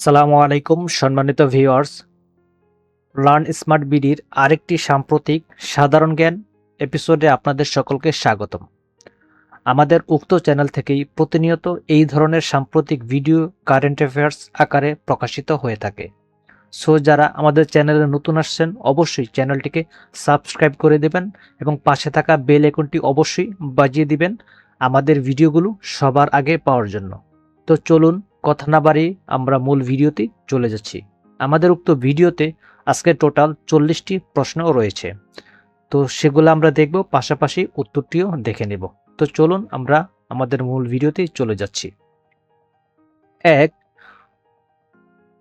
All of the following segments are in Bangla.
আসসালামু আলাইকুম, সম্মানিত ভিউয়ার্স। লার্ন স্মার্ট বিডির আরেকটি সাম্প্রতিক সাধারণ জ্ঞান এপিসোডে আপনাদের সকলকে স্বাগতম। আমাদের উক্ত চ্যানেল থেকেই প্রতিনিয়ত এই ধরনের সাম্প্রতিক ভিডিও কারেন্ট অ্যাফেয়ার্স আকারে প্রকাশিত হয়ে থাকে। সো, যারা আমাদের চ্যানেলে নতুন আসছেন, অবশ্যই চ্যানেলটিকে সাবস্ক্রাইব করে দেবেন এবং পাশে থাকা বেল আইকনটি অবশ্যই বাজিয়ে দিবেন আমাদের ভিডিওগুলো সবার আগে পাওয়ার জন্য। তো চলুন কথা না বাড়িয়ে আমরা মূল ভিডিওতে চলে যাচ্ছি। আমাদের উক্ত ভিডিওতে আজকে টোটাল চল্লিশটি প্রশ্ন রয়েছে। তো সেগুলো আমরা দেখব, পাশাপাশি উত্তরটিও দেখে নেব। তো চলুন আমরা আমাদের মূল ভিডিওতে চলে যাচ্ছি। এক,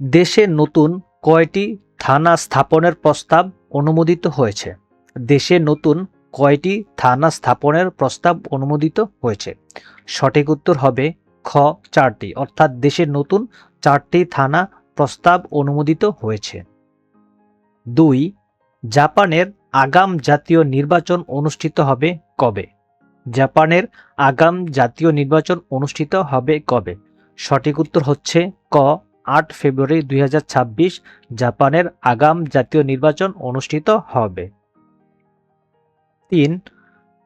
দেশে নতুন কয়টি থানা স্থাপনের প্রস্তাব অনুমোদিত হয়েছে? দেশে নতুন কয়টি থানা স্থাপনের প্রস্তাব অনুমোদিত হয়েছে? সঠিক উত্তর হবে খ চারটি, অর্থাৎ দেশের নতুন চারটি থানা প্রস্তাব অনুমোদিত হয়েছে। দুই, জাপানের আগাম জাতীয় নির্বাচন অনুষ্ঠিত হবে কবে? জাপানের আগাম জাতীয় নির্বাচন অনুষ্ঠিত হবে কবে? সঠিক উত্তর হচ্ছে ক, আট ফেব্রুয়ারি দুই হাজার ছাব্বিশ, জাপানের আগাম জাতীয় নির্বাচন অনুষ্ঠিত হবে। তিন,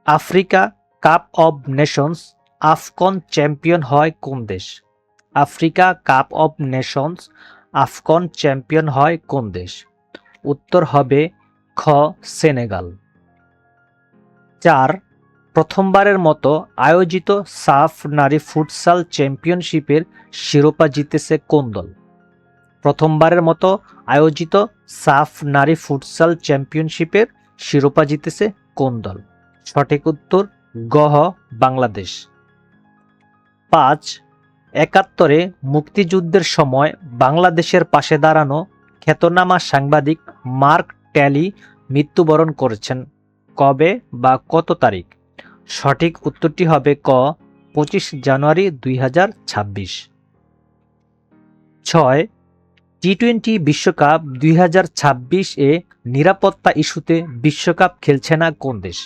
Africa Cup of Nations AFCON champion হয় কোন দেশ? Africa Cup of Nations AFCON champion হয় কোন দেশ? উত্তর হবে খ, সেনেগাল। চার, প্রথমবারের মতো আয়োজিত সাফ নারী ফুটসাল চ্যাম্পিয়নশিপের শিরোপা জিতেছে কোন দল? প্রথমবারের মতো আয়োজিত সাফ নারী ফুটসাল চ্যাম্পিয়নশিপের শিরোপা জিতেছে কোন দল? সঠিক উত্তর গহ বাংলাদেশ। পাঁচ, একাত্তরে মুক্তিযুদ্ধের সময় বাংলাদেশের পাশে দাঁড়ানো খ্যাতনামা সাংবাদিক মার্ক ট্যালি মৃত্যুবরণ করেছেন। কবে বা কত তারিখ? সঠিক উত্তরটি হবে ক, পঁচিশ জানুয়ারি দুই হাজার ছাব্বিশ। ছয় টি টোয়েন্টি বিশ্বকাপ দুই হাজার ছাব্বিশ এ নিরাপত্তা ইস্যুতে বিশ্বকাপ খেলছে না কোন দেশ?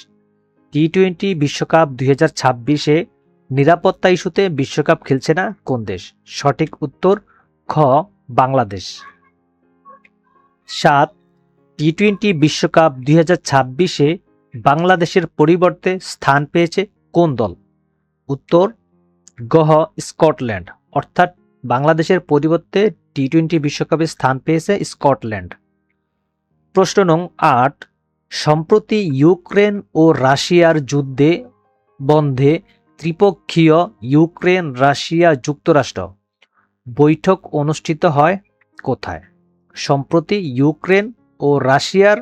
টি টোয়েন্টি বিশ্বকাপ দুই হাজার ছাব্বিশে নিরাপত্তা ইস্যুতে বিশ্বকাপ খেলছে না কোন দেশ? সঠিক উত্তর, খ, বাংলাদেশ। সাত টি টোয়েন্টি বিশ্বকাপ দুই হাজার ছাব্বিশে বাংলাদেশের পরিবর্তে স্থান পেয়েছে কোন দল? উত্তর গহ স্কটল্যান্ড। অর্থাৎ বাংলাদেশের পরিবর্তে টি টোয়েন্টি বিশ্বকাপে স্থান পেয়েছে স্কটল্যান্ড। প্রশ্ন নং আট, সম্প্রতি ইউক্রেন ও রাশিয়ার যুদ্ধে বন্ধে ত্রিপক্ষীয় ইউক্রেন, রাশিয়া যুক্তরাষ্ট্র। বৈঠক অনুষ্ঠিত হয় কোথায়? সম্প্রতি ইউক্রেন ও রাশিয়ার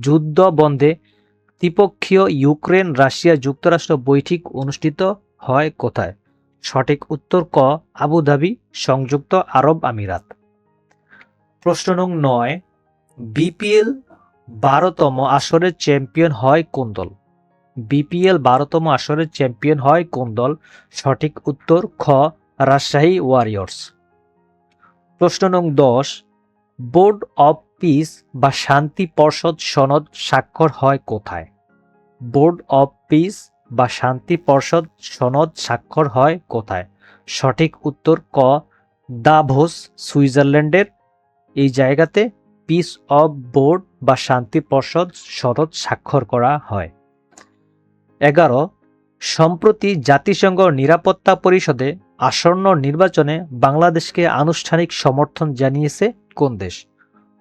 যুদ্ধ বন্ধে ত্রিপক্ষীয় ইউক্রেন, রাশিয়া যুক্তরাষ্ট্র বৈঠক অনুষ্ঠিত হয় কোথায়? সঠিক উত্তর ক, আবুধাবি, সংযুক্ত আরব আমিরাত। প্রশ্ন নং নয়, বিপিএল বারোতম আসরের চ্যাম্পিয়ন হয় কোন দল? বিপিএল বারোতম আসরের চ্যাম্পিয়ন হয় কোন দল? সঠিক উত্তর, খ, রাজশাহী ওয়ারিয়র্স। প্রশ্ন নং দশ, বোর্ড অব পিস বা শান্তি পর্ষদ সনদ স্বাক্ষর হয় কোথায়? বোর্ড অব পিস বা শান্তি পর্ষদ সনদ স্বাক্ষর হয় কোথায়? সঠিক উত্তর, ক, দাভোস, সুইজারল্যান্ডের। এই জায়গাতে পিস অব বোর্ড বা শান্তি পর্ষদ সনদ স্বাক্ষর করা হয়। এগারো, সম্প্রতি জাতিসংঘ নিরাপত্তা পরিষদে আসন্ন নির্বাচনে বাংলাদেশকে আনুষ্ঠানিক সমর্থন জানিয়েছে কোন দেশ?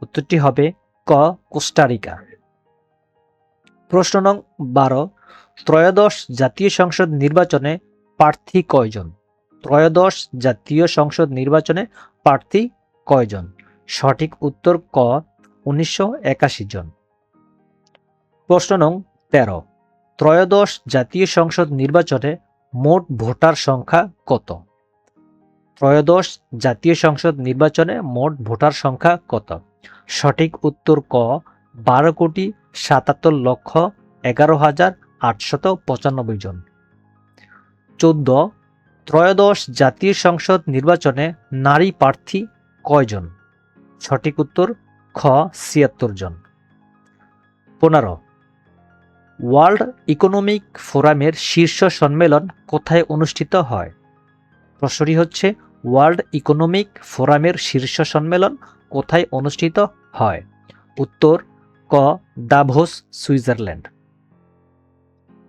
উত্তরটি হবে ক, কোস্টারিকা। প্রশ্ন নং বারো, ত্রয়োদশ জাতীয় সংসদ নির্বাচনে প্রার্থী কয়জন? ত্রয়োদশ জাতীয় সংসদ নির্বাচনে প্রার্থী কয়জন? সঠিক উত্তর ক, উনিশশো একাশি জন। প্রশ্ন নং তেরো ত্রয়োদশ জাতীয় সংসদ নির্বাচনে মোট ভোটার সংখ্যা কত? ত্রয়োদশ জাতীয় সংসদ নির্বাচনে মোট ভোটার সংখ্যা কত? সঠিক উত্তর ক, বারো কোটি সাতাত্তর লক্ষ এগারো হাজার আটশত পঁচানব্বই জন। চোদ্দ, ত্রয়োদশ জাতীয় সংসদ নির্বাচনে নারী প্রার্থী কয়জন? সঠিক উত্তর, খ, ছিয়াত্তর জন। পনেরো ওয়ার্ল্ড ইকোনমিক ফোরামের শীর্ষ সম্মেলন কোথায় অনুষ্ঠিত হয়? প্রশ্নটি হচ্ছে, ওয়ার্ল্ড ইকোনমিক ফোরামের শীর্ষ সম্মেলন কোথায় অনুষ্ঠিত হয়? উত্তর, ক, দাভোস, সুইজারল্যান্ড।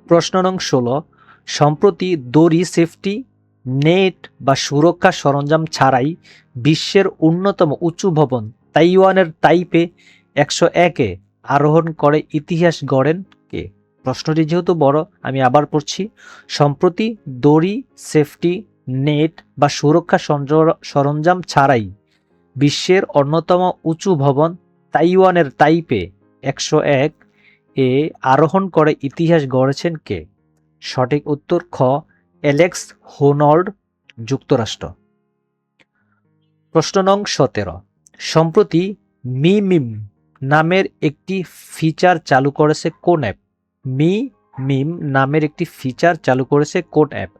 প্রশ্ন নং ষোলো, সম্প্রতি দড়ি সেফটি, নেট বা সুরক্ষা সরঞ্জাম ছাড়াই বিশ্বের অন্যতম উঁচু ভবন তাইওয়ানের তাইপে একশো একে আরোহণ করে ইতিহাস গড়েন কে? প্রশ্নটি যেহেতু বড়, আমি আবার পড়ছি। সম্প্রতি দড়ি, সেফটি নেট বা সুরক্ষা সরঞ্জাম ছাড়াই বিশ্বের অন্যতম উঁচু ভবন তাইওয়ানের তাইপে একশো এক এ আরোহণ করে ইতিহাস গড়েছেন কে? সঠিক উত্তর খ, অ্যালেক্স হোনল্ড, যুক্তরাষ্ট্র। প্রশ্ন নং সতেরো। সম্প্রতি মিমিম নামের একটি ফিচার চালু করেছে কোন অ্যাপ? মি মিম নামের একটি ফিচার চালু করেছে কোন অ্যাপ।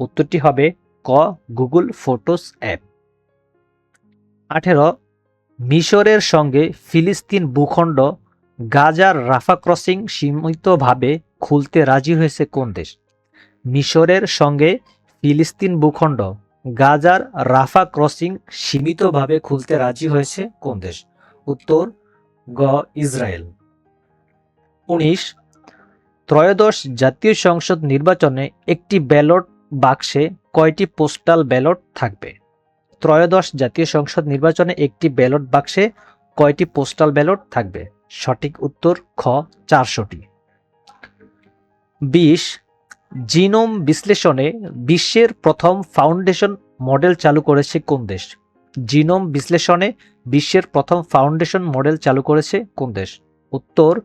উত্তরটি হবে ক, গুগল ফটোস অ্যাপ। আঠেরো, মিশরের সঙ্গে ফিলিস্তিন ভূখণ্ড গাজার রাফা ক্রসিং সীমিতভাবে খুলতে রাজি হয়েছে কোন দেশ? মিশরের সঙ্গে ফিলিস্তিন ভূখণ্ড গাজার রাফা ক্রসিং সীমিতভাবে খুলতে রাজি হয়েছে কোন দেশ? উত্তর, গ, ইসরায়েল। উনিশ ত্রয়োদশ জাতীয় সংসদ নির্বাচনে একটি ব্যালট বাক্সে কয়টি পোস্টাল ব্যালট থাকবে? ত্রয়োদশ জাতীয় সংসদ নির্বাচনে একটি ব্যালট বাক্সে কয়টি পোস্টাল ব্যালট থাকবে? সঠিক উত্তর খ, চারশোটি। বিশ, জিনোম বিশ্লেষণে বিশ্বের প্রথম ফাউন্ডেশন মডেল চালু করেছে কোন দেশ? জিনোম বিশ্লেষণে বিশ্বের প্রথম ফাউন্ডেশন মডেল চালু করেছে কোন দেশ? উত্তর,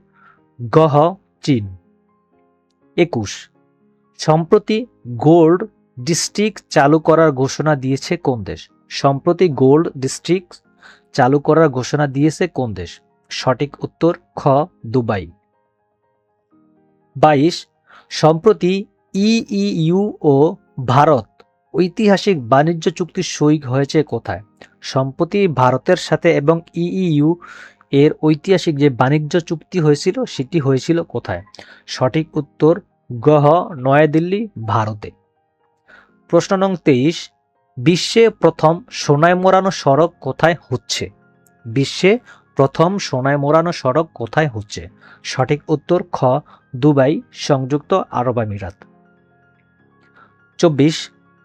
গহ, চীন। একুশ। সম্প্রতি গোল্ড ডিস্ট্রিক্ট চালু করার ঘোষণা দিয়েছে কোন দেশ? সম্প্রতি গোল্ড ডিস্ট্রিক্ট চালু করার ঘোষণা দিয়েছে কোন দেশ? সঠিক উত্তর, খ, দুবাই। বাইশ। সম্প্রতি ইইউ ও ভারত ঐতিহাসিক বাণিজ্য চুক্তি সই হয়েছে কোথায়? সম্প্রতি ভারতের সাথে এবং ইইউ এর ঐতিহাসিক যে বাণিজ্য চুক্তি হয়েছিল, সেটি হয়েছিল কোথায়? সঠিক উত্তর গহ নয়াদিল্লি, ভারতে। প্রশ্ন নং তেইশ, বিশ্বে প্রথম সোনায় মোড়ানো সড়ক কোথায় হচ্ছে? বিশ্বে প্রথম সোনায় মোড়ানো সড়ক কোথায় হচ্ছে? সঠিক উত্তর, খ, দুবাই, সংযুক্ত আরব আমিরাত। চব্বিশ,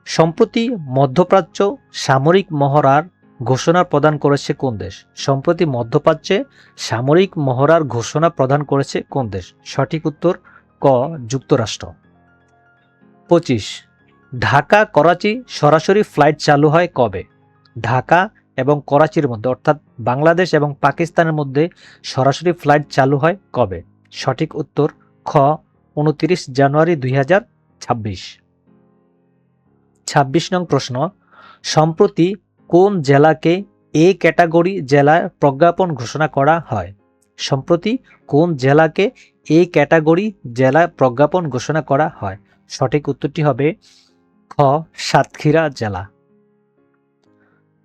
সম্প্রতি মধ্যপ্রাচ্য সামরিক মহড়ার ঘোষণা প্রদান করেছে কোন দেশ? সম্প্রতি মধ্যপ্রাচ্যে সামরিক মহড়ার ঘোষণা প্রদান করেছে কোন দেশ? সঠিক উত্তর, ক, যুক্তরাষ্ট্র। পঁচিশ, ঢাকা, করাচি, সরাসরি ফ্লাইট চালু হয় কবে? ঢাকা এবং করাচির মধ্যে, অর্থাৎ বাংলাদেশ এবং পাকিস্তানের মধ্যে সরাসরি ফ্লাইট চালু হয় কবে? সঠিক উত্তর, খ, উনত্রিশ জানুয়ারি দুই হাজার ছাব্বিশ। ছাব্বিশ নং প্রশ্ন, সম্প্রতি কোন জেলাকে এ ক্যাটাগরি জেলার প্রজ্ঞাপন ঘোষণা করা হয়? সম্প্রতি কোন জেলাকে এ ক্যাটাগরি জেলায় প্রজ্ঞাপন ঘোষণা করা হয়? সঠিক উত্তরটি হবে খ, সাতক্ষীরা জেলা।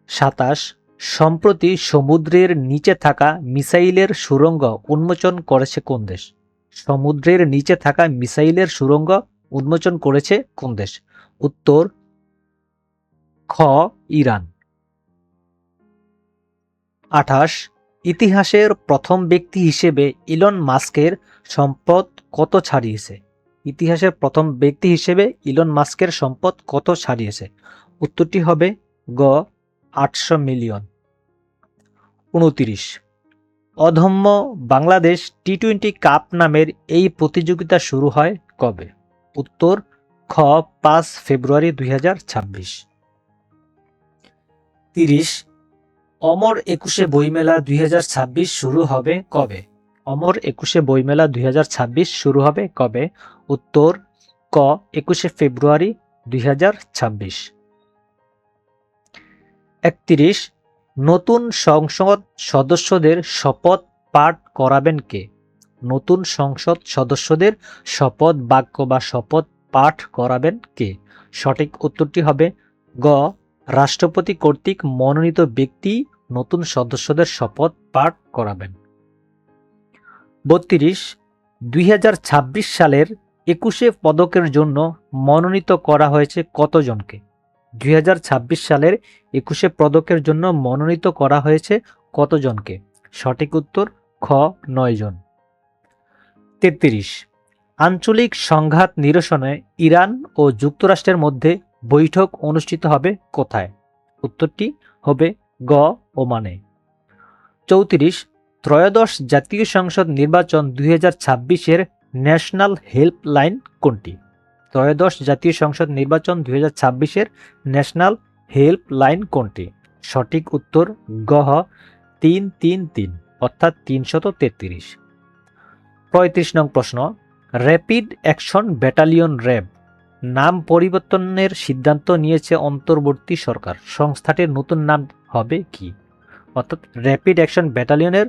সাতাশ, সম্প্রতি সমুদ্রের নিচে থাকা মিসাইলের সুরঙ্গ উন্মোচন করেছে কোন দেশ? সমুদ্রের নিচে থাকা মিসাইলের সুরঙ্গ উন্মোচন করেছে কোন দেশ? উত্তর, খ, ইরান। আঠাশ, ইতিহাসের প্রথম ব্যক্তি হিসেবে ইলন মাস্কের সম্পদ কত ছাড়িয়েছে? ইতিহাসের প্রথম ব্যক্তি হিসেবে ইলন মাস্কের সম্পদ কত ছাড়িয়েছে? উত্তরটি হবে গ, আটশো মিলিয়ন। উনতিরিশ অধম্য বাংলাদেশ টি টোয়েন্টি কাপ নামের এই প্রতিযোগিতা শুরু হয় কবে? উত্তর, খ, পাঁচ ফেব্রুয়ারি দুই হাজার ছাব্বিশ। তিরিশ অমর একুশে বইমেলা দুই হাজার ছাব্বিশ শুরু হবে কবে? অমর একুশে বইমেলা দুই হাজার ছাব্বিশ শুরু হবে কবে? উত্তর, ক, একুশে ফেব্রুয়ারি দুই একত্রিশ, নতুন সংসদ সদস্যদের শপথ পাঠ করাবেন কে? নতুন সংসদ সদস্যদের শপথ বাক্য বা শপথ পাঠ করাবেন কে? সঠিক উত্তরটি হবে গ, রাষ্ট্রপতি কর্তৃক মনোনীত ব্যক্তি নতুন সদস্যদের শপথ পাঠ করাবেন। বত্রিশ, দুই সালের একুশে পদকের জন্য মনোনীত করা হয়েছে কতজনকে? দুই হাজার ছাব্বিশ সালের একুশে পদকের জন্য মনোনীত করা হয়েছে কতজনকে? সঠিক উত্তর, খ, নয় জন। তেত্রিশ, আঞ্চলিক সংঘাত নিরসনে ইরান ও যুক্তরাষ্ট্রের মধ্যে বৈঠক অনুষ্ঠিত হবে কোথায়? উত্তরটি হবে গ ওমানে। চৌত্রিশ, ত্রয়োদশ জাতীয় সংসদ নির্বাচন দুই হাজার ছাব্বিশের ন্যাশনাল হেল্পলাইন কোনটি? ত্রয়োদশ জাতীয় সংসদ নির্বাচন দুই হাজার ছাব্বিশের ন্যাশনাল হেল্পলাইন কোনটি? সঠিক উত্তর গহ তিন তিন তিন, অর্থাৎ তিনশত তেত্রিশ। পঁয়ত্রিশ নং প্রশ্ন, র্যাপিড অ্যাকশন ব্যাটালিয়ন র্যাব নাম পরিবর্তনের সিদ্ধান্ত নিয়েছে অন্তর্বর্তী সরকার। সংস্থাটির নতুন নাম হবে কি? অর্থাৎ র্যাপিড অ্যাকশন ব্যাটালিয়নের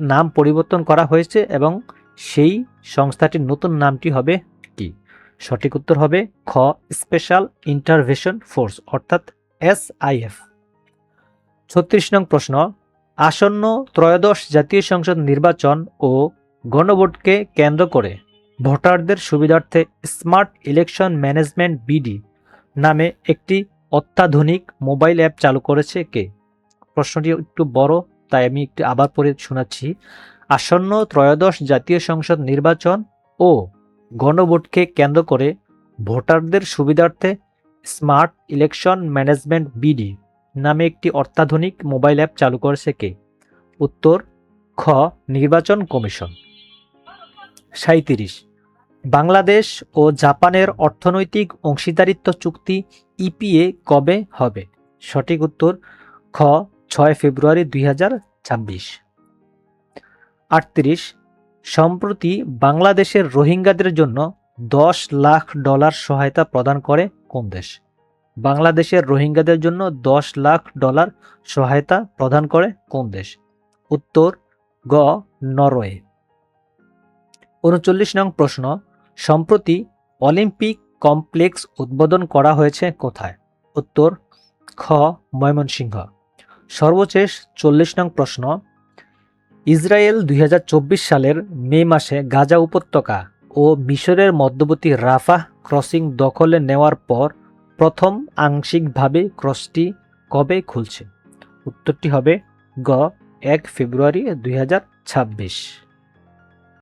নাম পরিবর্তন করা হয়েছে এবং সেই সংস্থাটির নতুন নামটি হবে কি? সঠিক উত্তর হবে খ স্পেশাল ইন্টারভেশন ফোর্স অর্থাৎ এস এসআইএফ ছত্রিশ নং প্রশ্ন, আসন্ন ত্রয়োদশ জাতীয় সংসদ নির্বাচন ও গণভোটকে কেন্দ্র করে ভোটারদের সুবিধার্থে স্মার্ট ইলেকশন ম্যানেজমেন্ট বিডি নামে একটি অত্যাধুনিক মোবাইল অ্যাপ চালু করেছে কে? প্রশ্নটি একটু বড়, তাই আমি একটু আবার পড়ে শোনাচ্ছি। আসন্ন ত্রয়োদশ জাতীয় সংসদ নির্বাচন ও গণভোটকে কেন্দ্র করে ভোটারদের সুবিধার্থে স্মার্ট ইলেকশন ম্যানেজমেন্ট বিডি নামে একটি অত্যাধুনিক মোবাইল অ্যাপ চালু করেছে কে? উত্তর, খ, নির্বাচন কমিশন। সাঁত্রিশ বাংলাদেশ ও জাপানের অর্থনৈতিক অংশীদারিত্ব চুক্তি ইপিএ কবে হবে? সঠিক উত্তর, খ ছয় ফেব্রুয়ারি দুই হাজার ছাব্বিশ। আটত্রিশ, সম্প্রতি বাংলাদেশের রোহিঙ্গাদের জন্য দশ লাখ ডলার সহায়তা প্রদান করে কোন দেশ? বাংলাদেশের রোহিঙ্গাদের জন্য দশ লাখ ডলার সহায়তা প্রদান করে কোন দেশ? উত্তর, গ, নরওয়ে। উনচল্লিশ নং প্রশ্ন, সম্প্রতি অলিম্পিক কমপ্লেক্স উদ্বোধন করা হয়েছে কোথায়? উত্তর, খ, ময়মনসিংহ। সর্বশেষ চল্লিশ নং প্রশ্ন, ইসরায়েল দুই হাজার চব্বিশ সালের মে মাসে গাজা উপত্যকা ও মিশরের মধ্যবর্তী রাফাহ ক্রসিং দখলে নেওয়ার পর প্রথম আংশিকভাবে ক্রসটি কবে খুলছে? উত্তরটি হবে গ, এক ফেব্রুয়ারি দুই হাজার ছাব্বিশ।